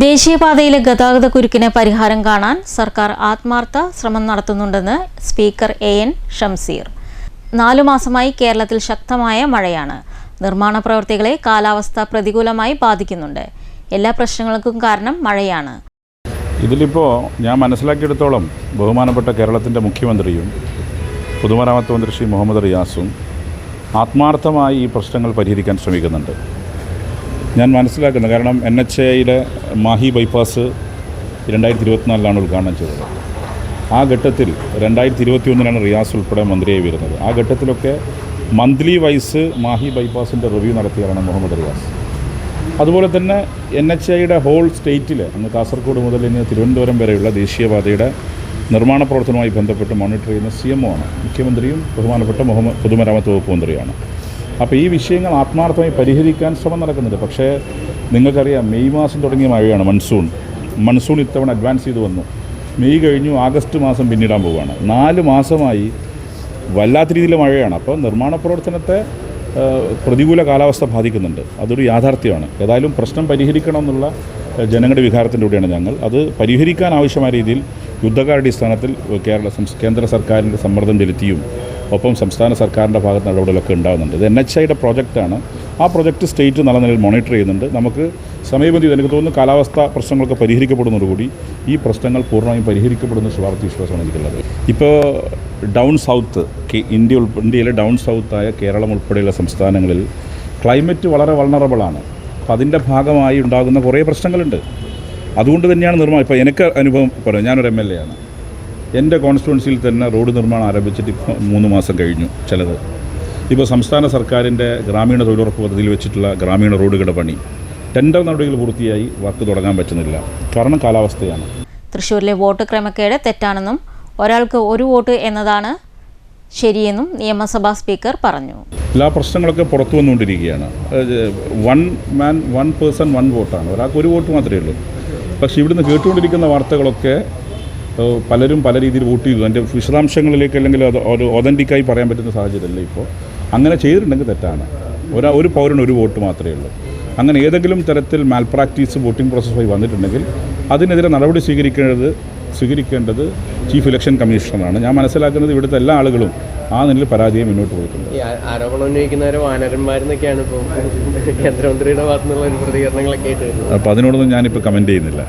ദേശീയപാതയിലെ ഗതാഗത കുരുക്കിന് പരിഹാരം കാണാൻ സർക്കാർ ആത്മാർത്ഥ ശ്രമം നടത്തുന്നുണ്ടെന്ന് സ്പീക്കർ എ എൻ ഷംസീർ. നാലു മാസമായി കേരളത്തിൽ ശക്തമായ മഴയാണ്. നിർമ്മാണ പ്രവർത്തികളെ കാലാവസ്ഥ പ്രതികൂലമായി ബാധിക്കുന്നുണ്ട്. എല്ലാ പ്രശ്നങ്ങൾക്കും കാരണം മഴയാണ്. ഇതിലിപ്പോൾ ഞാൻ മനസ്സിലാക്കിയെടുത്തോളം ബഹുമാനപ്പെട്ട കേരളത്തിന്റെ മുഖ്യമന്ത്രിയും പൊതുമരാമത്ത് മന്ത്രി ശ്രീ മുഹമ്മദ് റിയാസും ആത്മാർത്ഥമായി ഈ പ്രശ്നങ്ങൾ പരിഹരിക്കാൻ ശ്രമിക്കുന്നുണ്ട്. ഞാൻ മനസ്സിലാക്കുന്നത് കാരണം എൻ എച്ച് എയിലെ മാഹി ബൈപ്പാസ് രണ്ടായിരത്തി ഇരുപത്തിനാലിലാണ് ഉദ്ഘാടനം ചെയ്തത്. ആ ഘട്ടത്തിൽ രണ്ടായിരത്തി ഇരുപത്തി റിയാസ് ഉൾപ്പെടെ മന്ത്രിയായി വരുന്നത്. ആ ഘട്ടത്തിലൊക്കെ മന്ത്ലി വൈസ് മാഹി ബൈപ്പാസിന്റെ റിവ്യൂ നടത്തിയതാണ് മുഹമ്മദ് റിയാസ്. അതുപോലെ തന്നെ എൻ എച്ച് ഐയുടെ ഹോൾ സ്റ്റേറ്റിൽ അന്ന് കാസർഗോഡ് മുതൽ ഇന്ന് തിരുവനന്തപുരം വരെയുള്ള ദേശീയപാതയുടെ നിർമ്മാണ പ്രവർത്തനവുമായി ബന്ധപ്പെട്ട് മോണിറ്റർ ചെയ്യുന്ന സി എം ആണ്. മുഖ്യമന്ത്രിയും ബഹുമാനപ്പെട്ട മുഹമ്മദ് പൊതുമരാമത്ത് വകുപ്പ് മന്ത്രിയാണ് അപ്പോൾ ഈ വിഷയങ്ങൾ ആത്മാർത്ഥമായി പരിഹരിക്കാൻ ശ്രമം നടക്കുന്നുണ്ട്. പക്ഷേ നിങ്ങൾക്കറിയാം മെയ് മാസം തുടങ്ങിയ മഴയാണ് മൺസൂൺ മൺസൂൺ ഇത്തവണ അഡ്വാൻസ് ചെയ്ത് വന്നു. മെയ് കഴിഞ്ഞു ആഗസ്റ്റ് മാസം പിന്നിടാൻ പോവുകയാണ്. നാല് മാസമായി വല്ലാത്ത രീതിയിൽ മഴയാണ്. അപ്പോൾ നിർമ്മാണ പ്രവർത്തനത്തെ പ്രതികൂല കാലാവസ്ഥ ബാധിക്കുന്നുണ്ട്. അതൊരു യാഥാർത്ഥ്യമാണ്. ഏതായാലും പ്രശ്നം പരിഹരിക്കണമെന്നുള്ള ജനങ്ങളുടെ വികാരത്തിന്റെ കൂടെയാണ് ഞങ്ങൾ. അത് പരിഹരിക്കാൻ ആവശ്യമായ രീതിയിൽ യുദ്ധകാരടിസ്ഥാനത്തിൽ കേരള കേന്ദ്ര സർക്കാരിന്റെ സമ്മർദ്ദം ചെലുത്തിയും ഒപ്പം സംസ്ഥാന സർക്കാരിന്റെ ഭാഗത്ത് ഇടപെടലൊക്കെ ഉണ്ടാകുന്നുണ്ട്. ഇത് എൻ എച്ച് ഐയുടെ പ്രോജക്റ്റാണ്. ആ പ്രോജക്റ്റ് സ്റ്റേറ്റ് നല്ല നിലയിൽ മോണിറ്റർ ചെയ്യുന്നുണ്ട്. നമുക്ക് സമയബന്ധിത എനിക്ക് തോന്നുന്നു കാലാവസ്ഥ പ്രശ്നങ്ങളൊക്കെ പരിഹരിക്കപ്പെടുന്നതോടുകൂടി ഈ പ്രശ്നങ്ങൾ പൂർണമായും പരിഹരിക്കപ്പെടുന്ന സ്വാർത്ഥ വിശ്വാസമാണ് എനിക്കുള്ളത്. ഇപ്പോൾ ഡൗൺ സൗത്ത് ഇന്ത്യ ഇന്ത്യയിലെ ഡൗൺ സൗത്തായ കേരളം ഉൾപ്പെടെയുള്ള സംസ്ഥാനങ്ങളിൽ ക്ലൈമറ്റ് വളരെ വൾണറബിളാണ് അപ്പോൾ അതിന്റെ ഭാഗമായി ഉണ്ടാകുന്ന കുറേ പ്രശ്നങ്ങളുണ്ട്. അതുകൊണ്ട് തന്നെയാണ് നിർമ്മാണം ഇപ്പോൾ എനിക്ക് അനുഭവം പറയാം ഞാനൊരു എം എൽ എ ആണ്. എന്റെ കോൺസ്റ്റിറ്റ്യുവൻസിയിൽ തന്നെ റോഡ് നിർമ്മാണം ആരംഭിച്ചിട്ട് ഇപ്പോൾ മൂന്ന് മാസം കഴിഞ്ഞു ചിലത്. ഇപ്പോൾ സംസ്ഥാന സർക്കാരിന്റെ ഗ്രാമീണ തൊഴിലുറപ്പ് പദ്ധതിയിൽ വെച്ചിട്ടുള്ള ഗ്രാമീണ റോഡുകളുടെ പണി. ടെൻഡർ നടപടികൾ പൂർത്തിയായി വർക്ക് തുടങ്ങാൻ പറ്റുന്നില്ല. കാരണം കാലാവസ്ഥയാണ്. തൃശ്ശൂരിലെ വോട്ട് ക്രമക്കേട് തെറ്റാണെന്നും ഒരാൾക്ക് ഒരു വോട്ട് എന്നതാണ് ശരിയെന്നും നിയമസഭാ സ്പീക്കർ പറഞ്ഞു. എല്ലാ പ്രശ്നങ്ങളൊക്കെ പുറത്തു വന്നുകൊണ്ടിരിക്കുകയാണ്. One man one person one വോട്ടാണ്. ഒരാൾക്ക് ഒരു വോട്ട് മാത്രമേ ഉള്ളൂ. പക്ഷേ ഇവിടുന്ന് കേട്ടുകൊണ്ടിരിക്കുന്ന വാർത്തകളൊക്കെ പലരും പല രീതിയിൽ വോട്ട് ചെയ്തു അതിന്റെ വിശദാംശങ്ങളിലേക്ക് അല്ലെങ്കിൽ അത് ഒരു ഒതന്റിക്കായി പറയാൻ പറ്റുന്ന സാഹചര്യമല്ല ഇപ്പോൾ. അങ്ങനെ ചെയ്തിട്ടുണ്ടെങ്കിൽ തെറ്റാണ്. ഒരു ഒരു പൗരന് ഒരു വോട്ട് മാത്രമേ ഉള്ളൂ. അങ്ങനെ ഏതെങ്കിലും തരത്തിൽ മാൽ പ്രാക്ടീസ് വോട്ടിംഗ് പ്രോസസ്സായി വന്നിട്ടുണ്ടെങ്കിൽ അതിനെതിരെ നടപടി സ്വീകരിക്കേണ്ടത് സ്വീകരിക്കേണ്ടത് ചീഫ് ഇലക്ഷൻ കമ്മീഷണറാണ് ഞാൻ മനസ്സിലാക്കുന്നത് ഇവിടുത്തെ എല്ലാ ആളുകളും ആ നിലയിൽ പരാജയം മുന്നോട്ട് പോയിട്ടുണ്ട്. ആരോപണം ഉന്നയിക്കുന്നവരെ വാനരന്മാരെന്നൊക്കെയാണ് ഇപ്പോൾ കേന്ദ്രമന്ത്രിയുടെ പ്രതികരണങ്ങളൊക്കെ ആയിട്ട് അപ്പോൾ അതിനോടൊന്നും ഞാനിപ്പോൾ കമന്റ് ചെയ്യുന്നില്ല.